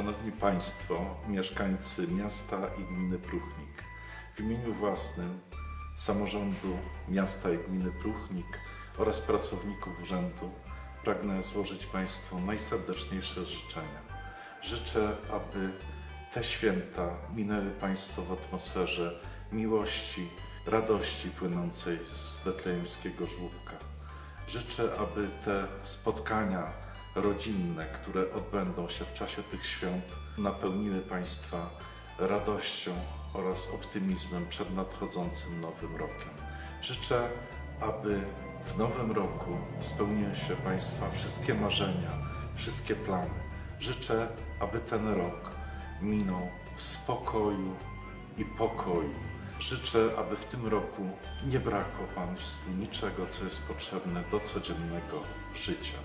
Szanowni Państwo, mieszkańcy miasta i gminy Pruchnik, w imieniu własnym samorządu miasta i gminy Pruchnik oraz pracowników urzędu pragnę złożyć Państwu najserdeczniejsze życzenia. Życzę, aby te święta minęły Państwo w atmosferze miłości, radości płynącej z betlejemskiego żłóbka. Życzę, aby te spotkania rodzinne, które odbędą się w czasie tych świąt, napełniły Państwa radością oraz optymizmem przed nadchodzącym nowym rokiem. Życzę, aby w nowym roku spełniły się Państwa wszystkie marzenia, wszystkie plany. Życzę, aby ten rok minął w spokoju i pokoju. Życzę, aby w tym roku nie brakło Państwu niczego, co jest potrzebne do codziennego życia.